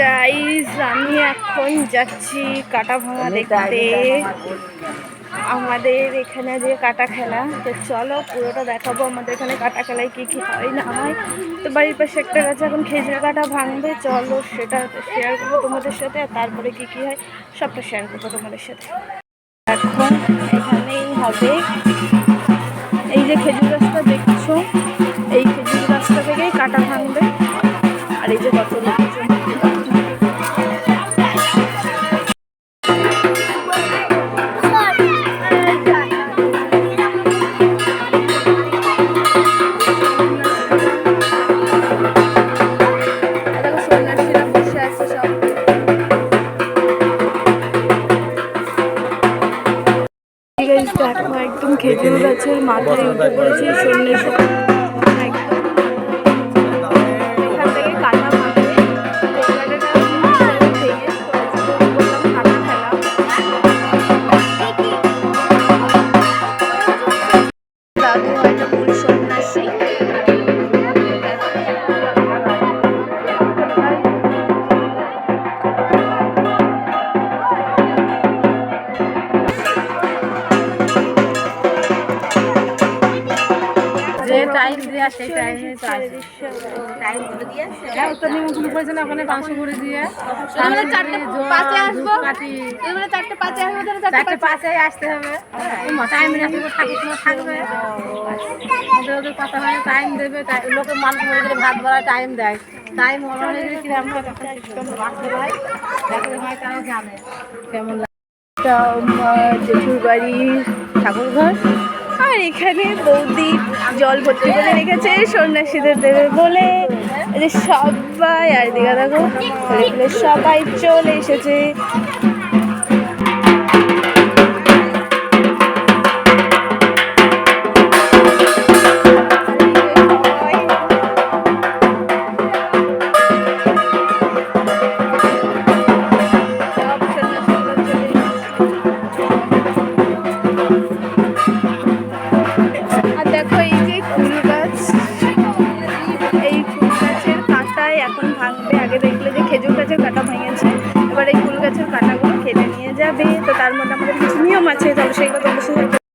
Guys আমি এখন যাচ্ছি কাটা ভাঙা দেখতে। আমাদের এখানে যে কাটা খেলা তো চলো পুরোটা দেখাবো আমাদের এখানে কাটা খেলায় কী কী হয় না হয়। তো বাড়ির পাশে একটা গাছে এখন খেজুর কাটা ভাঙবে। চলো সেটা শেয়ার করব তোমাদের সাথে আর তারপরে কী কী হয় সবটা শেয়ার করব তোমাদের সাথে। এখন এখানেই হবে। এই যে খেজুর গাছটা দেখছ এই খেজুর গাছটা থেকেই কাটা ভাঙবে। আর এই যে কত লোকজন guys একদম খেজুর গাছের মাথায় উঠে পড়েছে সন্ন্যাসী টাইম দেওয়া সেই টাইমে হ্যাঁ উত্তর নিমন্ত্রণ করেছে না ওখানে করে দিয়ে চারটে পাঁচে আসতে হবে। টাইম রাখবে ঠাকুর থাকবে ওদের ওদের কথা হয় টাইম দেবে লোকে মানুষ মরে গেলে ভাত ভরা টাইম দেয়। টাইম অনুযায়ী গেলে কীরকম করে রাখতে হয় হয় তারাও জানে। কেমন জেঠুর বাড়ির ঠাকুর ঘর আর এখানে বৌদি জল ভর্তি করে রেখেছে, সন্ন্যাসীদের দেবে বলে। সবাই, আর দিঘা দেখো সবাই চলে এসেছে। নিয়ে যাবে। তো তার মধ্যে আমাদের কিছু নিয়ম আছে তাহলে সেইগুলো তোমাদের সাথে